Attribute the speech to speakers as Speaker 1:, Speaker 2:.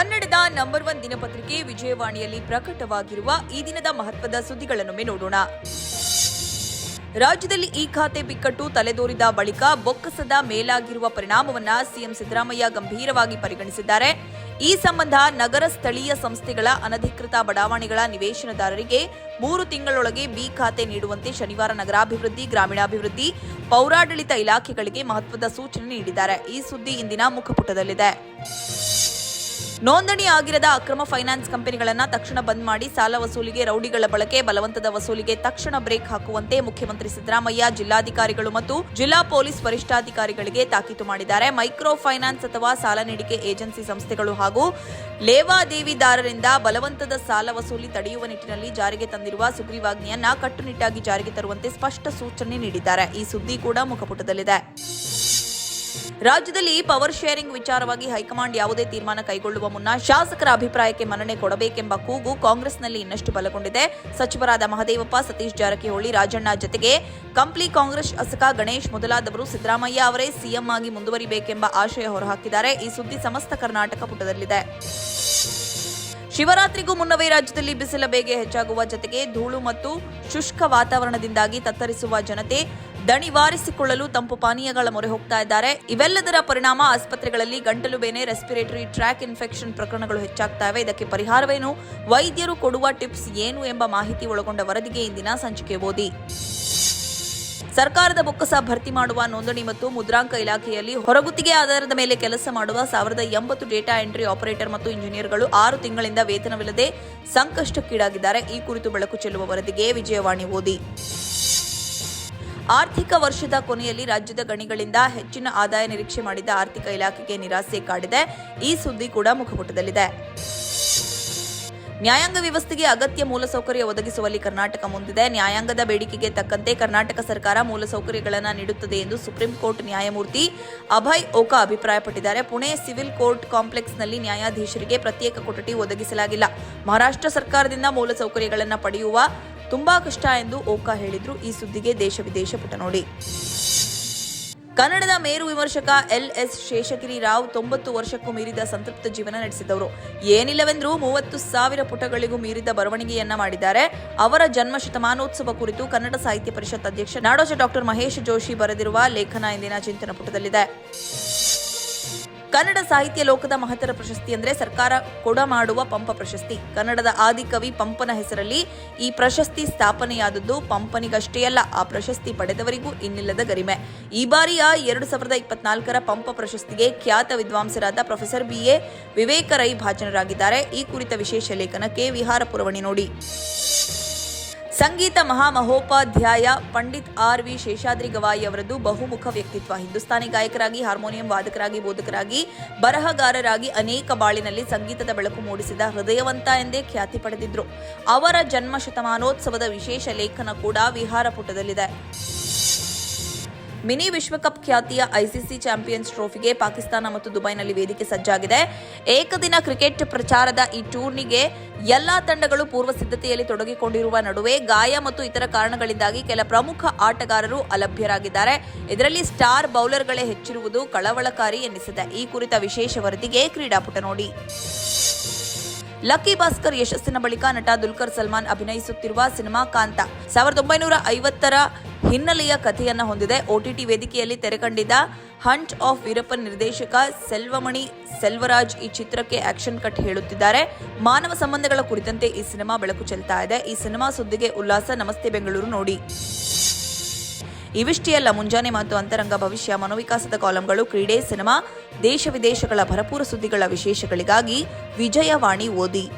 Speaker 1: ಕನ್ನಡದ number one ದಿನಪತ್ರಿಕೆ ವಿಜಯವಾಣಿಯಲ್ಲಿ ಪ್ರಕಟವಾಗಿರುವ ಈ ದಿನದ ಮಹತ್ವದ ಸುದ್ದಿಗಳನ್ನೊಮ್ಮೆ ನೋಡೋಣ. ರಾಜ್ಯದಲ್ಲಿ ಈ ಖಾತೆ ಬಿಕ್ಕಟ್ಟು ತಲೆದೋರಿದ ಬಳಿಕ ಬೊಕ್ಕಸದ ಮೇಲಾಗಿರುವ ಪರಿಣಾಮವನ್ನ ಸಿಎಂ ಸಿದ್ದರಾಮಯ್ಯ ಗಂಭೀರವಾಗಿ ಪರಿಗಣಿಸಿದ್ದಾರೆ. ಈ ಸಂಬಂಧ ನಗರ ಸ್ಥಳೀಯ ಸಂಸ್ಥೆಗಳ ಅನಧಿಕೃತ ಬಡಾವಣೆಗಳ ನಿವೇಶನದಾರರಿಗೆ ಮೂರು ತಿಂಗಳೊಳಗೆ ಬಿ ಖಾತೆ ನೀಡುವಂತೆ ಶನಿವಾರ ನಗರಾಭಿವೃದ್ಧಿ, ಗ್ರಾಮೀಣಾಭಿವೃದ್ಧಿ, ಪೌರಾಡಳಿತ ಇಲಾಖೆಗಳಿಗೆ ಮಹತ್ವದ ಸೂಚನೆ ನೀಡಿದ್ದಾರೆ. ಈ ಸುದ್ದಿ ಇಂದಿನ ಮುಖಪುಟದಲ್ಲಿದೆ. ನೋಂದಣಿ ಆಗಿರದ ಅಕ್ರಮ ಫೈನಾನ್ಸ್ ಕಂಪನಿಗಳನ್ನು ತಕ್ಷಣ ಬಂದ್ ಮಾಡಿ ಸಾಲ ವಸೂಲಿಗೆ, ರೌಡಿಗಳ ಬಳಕೆ, ಬಲವಂತದ ವಸೂಲಿಗೆ ತಕ್ಷಣ ಬ್ರೇಕ್ ಹಾಕುವಂತೆ ಮುಖ್ಯಮಂತ್ರಿ ಸಿದ್ದರಾಮಯ್ಯ, ಜಿಲ್ಲಾಧಿಕಾರಿಗಳು ಮತ್ತು ಜಿಲ್ಲಾ ಪೊಲೀಸ್ ವರಿಷ್ಠಾಧಿಕಾರಿಗಳಿಗೆ ತಾಕೀತು ಮಾಡಿದ್ದಾರೆ. ಮೈಕ್ರೋ ಫೈನಾನ್ಸ್ ಅಥವಾ ಸಾಲ ನೀಡಿಕೆ ಏಜೆನ್ಸಿ ಸಂಸ್ಥೆಗಳು ಹಾಗೂ ಲೇವಾದೇವಿದಾರರಿಂದ ಬಲವಂತದ ಸಾಲ ವಸೂಲಿ ತಡೆಯುವ ನಿಟ್ಟಿನಲ್ಲಿ ಜಾರಿಗೆ ತಂದಿರುವ ಸುಗ್ರೀವಾಜ್ಞೆಯನ್ನ ಕಟ್ಟುನಿಟ್ಟಾಗಿ ಜಾರಿಗೆ ತರುವಂತೆ ಸ್ಪಷ್ಟ ಸೂಚನೆ ನೀಡಿದ್ದಾರೆ. ಈ ಸುದ್ದಿ ಕೂಡ ಮುಖಪುಟದಲ್ಲಿದೆ. ರಾಜ್ಯದಲ್ಲಿ ಪವರ್ ಶೇರಿಂಗ್ ವಿಚಾರವಾಗಿ ಹೈಕಮಾಂಡ್ ಯಾವುದೇ ತೀರ್ಮಾನ ಕೈಗೊಳ್ಳುವ ಮುನ್ನ ಶಾಸಕರ ಅಭಿಪ್ರಾಯಕ್ಕೆ ಮನ್ನಣೆ ಕೊಡಬೇಕೆಂಬ ಕೂಗು ಕಾಂಗ್ರೆಸ್ನಲ್ಲಿ ಇನ್ನಷ್ಟು ಬಲಗೊಂಡಿದೆ. ಸಚಿವರಾದ ಮಹದೇವಪ್ಪ, ಸತೀಶ್ ಜಾರಕಿಹೊಳಿ, ರಾಜಣ್ಣ ಜತೆಗೆ ಕಂಪ್ಲಿ ಕಾಂಗ್ರೆಸ್ ಶಾಸಕ ಗಣೇಶ್ ಮೊದಲಾದವರು ಸಿದ್ದರಾಮಯ್ಯ ಅವರೇ ಸಿಎಂ ಆಗಿ ಮುಂದುವರಿಬೇಕೆಂಬ ಆಶಯ ಹೊರಹಾಕಿದ್ದಾರೆ. ಈ ಸುದ್ದಿ ಸಮಸ್ತ ಕರ್ನಾಟಕ ಪುಟದಲ್ಲಿದೆ. ಶಿವರಾತ್ರಿಗೂ ಮುನ್ನವೇ ರಾಜ್ಯದಲ್ಲಿ ಬಿಸಿಲ ಬೇಗೆ ಹೆಚ್ಚಾಗುವ ಜತೆಗೆ ಧೂಳು ಮತ್ತು ಶುಷ್ಕ ವಾತಾವರಣದಿಂದಾಗಿ ತತ್ತರಿಸುವ ಜನತೆ ದಣಿವಾರಿಸಿಕೊಳ್ಳಲು ತಂಪು ಪಾನೀಯಗಳ ಮೊರೆ ಹೋಗ್ತಾ ಇದ್ದಾರೆ. ಇವೆಲ್ಲದರ ಪರಿಣಾಮ ಆಸ್ಪತ್ರೆಗಳಲ್ಲಿ ಗಂಟಲು ಬೇನೆ ರೆಸ್ಪಿರೇಟರಿ ಟ್ರ್ಯಾಕ್ ಇನ್ಫೆಕ್ಷನ್ ಪ್ರಕರಣಗಳು ಹೆಚ್ಚಾಗ್ತಾ ಇವೆ ಇದಕ್ಕೆ ಪರಿಹಾರವೇನು? ವೈದ್ಯರು ಕೊಡುವ ಟಿಪ್ಸ್ ಏನು ಎಂಬ ಮಾಹಿತಿ ಒಳಗೊಂಡ ವರದಿಗೆ ಇಂದಿನ ಸಂಚಿಕೆ ಓದಿ. ಸರ್ಕಾರದ ಬೊಕ್ಕಸ ಭರ್ತಿ ಮಾಡುವ ನೋಂದಣಿ ಮತ್ತು ಮುದ್ರಾಂಕ ಇಲಾಖೆಯಲ್ಲಿ ಹೊರಗುತ್ತಿಗೆ ಆಧಾರದ ಮೇಲೆ ಕೆಲಸ ಮಾಡುವ ಸಾವಿರದ ಎಂಬತ್ತು ಡೇಟಾ ಎಂಟ್ರಿ ಆಪರೇಟರ್ ಮತ್ತು ಇಂಜಿನಿಯರ್ಗಳು ಆರು ತಿಂಗಳಿಂದ ವೇತನವಿಲ್ಲದೆ ಸಂಕಷ್ಟಕ್ಕೀಡಾಗಿದ್ದಾರೆ. ಈ ಕುರಿತು ಬೆಳಕು ಚೆಲ್ಲುವ ವರದಿಗೆ ವಿಜಯವಾಣಿ ಓದಿ. ಆರ್ಥಿಕ ವರ್ಷದ ಕೊನೆಯಲ್ಲಿ ರಾಜ್ಯದ ಗಣಿಗಳಿಂದ ಹೆಚ್ಚಿನ ಆದಾಯ ನಿರೀಕ್ಷೆ ಮಾಡಿದ್ದ ಆರ್ಥಿಕ ಇಲಾಖೆಗೆ ನಿರಾಸೆ ಕಾಡಿದೆ. ಈ ಸುದ್ದಿ ಕೂಡ ಮುಖಪುಟದಲ್ಲಿದೆ. ನ್ಯಾಯಾಂಗ ವ್ಯವಸ್ಥೆಗೆ ಅಗತ್ಯ ಮೂಲಸೌಕರ್ಯ ಒದಗಿಸುವಲ್ಲಿ ಕರ್ನಾಟಕ ಮುಂದಿದೆ. ನ್ಯಾಯಾಂಗದ ಬೇಡಿಕೆಗೆ ತಕ್ಕಂತೆ ಕರ್ನಾಟಕ ಸರ್ಕಾರ ಮೂಲಸೌಕರ್ಯಗಳನ್ನು ನೀಡುತ್ತದೆ ಎಂದು ಸುಪ್ರೀಂ ಕೋರ್ಟ್ ನ್ಯಾಯಮೂರ್ತಿ ಅಭಯ್ ಓಕಾ ಅಭಿಪ್ರಾಯಪಟ್ಟಿದ್ದಾರೆ. ಪುಣೆ ಸಿವಿಲ್ ಕೋರ್ಟ್ ಕಾಂಪ್ಲೆಕ್ಸ್ನಲ್ಲಿ ನ್ಯಾಯಾಧೀಶರಿಗೆ ಪ್ರತ್ಯೇಕ ಕೊಠಡಿ ಒದಗಿಸಲಾಗಿಲ್ಲ. ಮಹಾರಾಷ್ಟ್ರ ಸರ್ಕಾರದಿಂದ ಮೂಲಸೌಕರ್ಯಗಳನ್ನು ಪಡೆಯುವ ತುಂಬಾ ಕಷ್ಟ ಎಂದು ಓಕಾ ಹೇಳಿದ್ರು. ಈ ಸುದ್ದಿಗೆ ದೇಶ ವಿದೇಶ ಪುಟ ನೋಡಿ. ಕನ್ನಡದ ಮೇರು ವಿಮರ್ಶಕ ಎಲ್ ಎಸ್ ಶೇಷಗಿರಿ ರಾವ್ ತೊಂಬತ್ತು ವರ್ಷಕ್ಕೂ ಮೀರಿದ ಸಂತೃಪ್ತ ಜೀವನ ನಡೆಸಿದವರು. ಏನಿಲ್ಲವೆಂದರೂ ಮೂವತ್ತು ಸಾವಿರ ಪುಟಗಳಿಗೂ ಮೀರಿದ ಬರವಣಿಗೆಯನ್ನ ಮಾಡಿದ್ದಾರೆ. ಅವರ ಜನ್ಮ ಶತಮಾನೋತ್ಸವ ಕುರಿತು ಕನ್ನಡ ಸಾಹಿತ್ಯ ಪರಿಷತ್ ಅಧ್ಯಕ್ಷ ನಾಡೋಜ ಡಾಕ್ಟರ್ ಮಹೇಶ್ ಜೋಶಿ ಬರೆದಿರುವ ಲೇಖನ ಇಂದಿನ ಚಿಂತನ ಪುಟದಲ್ಲಿದೆ. ಕನ್ನಡ ಸಾಹಿತ್ಯ ಲೋಕದ ಮಹತ್ತರ ಪ್ರಶಸ್ತಿ ಅಂದ್ರೆ ಸರ್ಕಾರ ಕೊಡಮಾಡುವ ಪಂಪ ಪ್ರಶಸ್ತಿ. ಕನ್ನಡದ ಆದಿಕವಿ ಪಂಪನ ಹೆಸರಲ್ಲಿ ಈ ಪ್ರಶಸ್ತಿ ಸ್ಥಾಪನೆಯಾದದ್ದು ಪಂಪನಿಗಷ್ಟೇ ಅಲ್ಲ, ಆ ಪ್ರಶಸ್ತಿ ಪಡೆದವರಿಗೂ ಇನ್ನಿಲ್ಲದ ಗರಿಮೆ. ಈ ಬಾರಿಯ ಎರಡು ಸಾವಿರದ ಇಪ್ಪತ್ನಾಲ್ಕರ ಪಂಪ ಪ್ರಶಸ್ತಿಗೆ ಖ್ಯಾತ ವಿದ್ವಾಂಸರಾದ professor B A Viveka Rai ಭಾಜನರಾಗಿದ್ದಾರೆ. ಈ ಕುರಿತ ವಿಶೇಷ ಲೇಖನಕ್ಕೆ ವಿಹಾರ ಪುರವಣಿ ನೋಡಿ. ಸಂಗೀತ ಮಹಾಮಹೋಪಾಧ್ಯಾಯ ಪಂಡಿತ್ ಆರ್ ವಿ ಶೇಷಾದ್ರಿ ಗವಾಯಿ ಅವರದ್ದು ಬಹುಮುಖ ವ್ಯಕ್ತಿತ್ವ. ಹಿಂದೂಸ್ತಾನಿ ಗಾಯಕರಾಗಿ, ಹಾರ್ಮೋನಿಯಂ ವಾದಕರಾಗಿ, ಬೋಧಕರಾಗಿ, ಬರಹಗಾರರಾಗಿ ಅನೇಕ ಬಾಳಿನಲ್ಲಿ ಸಂಗೀತದ ಬೆಳಕು ಮೂಡಿಸಿದ ಹೃದಯವಂತ ಎಂದೇ ಖ್ಯಾತಿ ಪಡೆದಿದ್ರು. ಅವರ ಜನ್ಮ ಶತಮಾನೋತ್ಸವದ ವಿಶೇಷ ಲೇಖನ ಕೂಡ ವಿಹಾರ ಪುಟದಲ್ಲಿದೆ. ಮಿನಿ ವಿಶ್ವಕಪ್ ಖ್ಯಾತಿಯ ಐಸಿಸಿ ಚಾಂಪಿಯನ್ಸ್ ಟ್ರೋಫಿಗೆ ಪಾಕಿಸ್ತಾನ ಮತ್ತು ದುಬೈನಲ್ಲಿ ವೇದಿಕೆ ಸಜ್ಜಾಗಿದೆ. ಏಕದಿನ ಕ್ರಿಕೆಟ್ ಪ್ರಚಾರದ ಈ ಟೂರ್ನಿಗೆ ಎಲ್ಲಾ ತಂಡಗಳು ಪೂರ್ವ ಸಿದ್ಧತೆಯಲ್ಲಿ ತೊಡಗಿಕೊಂಡಿರುವ ನಡುವೆ ಗಾಯ ಮತ್ತು ಇತರ ಕಾರಣಗಳಿಂದಾಗಿ ಕೆಲ ಪ್ರಮುಖ ಆಟಗಾರರು ಅಲಭ್ಯರಾಗಿದ್ದಾರೆ. ಇದರಲ್ಲಿ ಸ್ಟಾರ್ ಬೌಲರ್ಗಳೇ ಹೆಚ್ಚಿರುವುದು ಕಳವಳಕಾರಿ ಎನ್ನಿಸಿದೆ ಈ ಕುರಿತ ವಿಶೇಷ ವರದಿಗೆ ಕ್ರೀಡಾಪುಟ ನೋಡಿ. ಲಕ್ಕಿ ಭಾಸ್ಕರ್ ಯಶಸ್ಸಿನ ಬಳಿಕ ನಟ ದುಲ್ಕರ್ ಸಲ್ಮಾನ್ ಅಭಿನಯಿಸುತ್ತಿರುವ ಸಿನಿಮಾ ಕಾಂತ. ಸಾವಿರದ ಒಂಬೈನೂರ ಐವತ್ತರ ಹಿನ್ನೆಲೆಯ ಕಥೆಯನ್ನು ಹೊಂದಿದೆ. ಒಟಿಟಿ ವೇದಿಕೆಯಲ್ಲಿ ತೆರೆಕಂಡಿದ್ದ ಹಂಟ್ ಆಫ್ ವೀರಪ್ಪ ನಿರ್ದೇಶಕ ಸೆಲ್ವಮಣಿ ಸೆಲ್ವರಾಜ್ ಈ ಚಿತ್ರಕ್ಕೆ ಆಕ್ಷನ್ ಕಟ್ ಹೇಳುತ್ತಿದ್ದಾರೆ. ಮಾನವ ಸಂಬಂಧಗಳ ಕುರಿತಂತೆ ಈ ಸಿನಿಮಾ ಬೆಳಕು ಚೆಲ್ತಾ ಇದೆ. ಈ ಸಿನಿಮಾ ಸುದ್ದಿಗೆ ಉಲ್ಲಾಸ. ನಮಸ್ತೆ ಬೆಂಗಳೂರು ನೋಡಿ. ಇವಿಷ್ಟೇ ಅಲ್ಲ ಮುಂಜಾನೆ ಮತ್ತು ಅಂತರಂಗ ಭವಿಷ್ಯ ಮನೋವಿಕಾಸದ ಕಾಲಂಗಳು ಕ್ರೀಡೆ, ಸಿನಿಮಾ, ದೇಶ ವಿದೇಶಗಳ ಭರಪೂರ ಸುದ್ದಿಗಳ ವಿಶೇಷಗಳಿಗಾಗಿ ವಿಜಯವಾಣಿ ಓದಿ.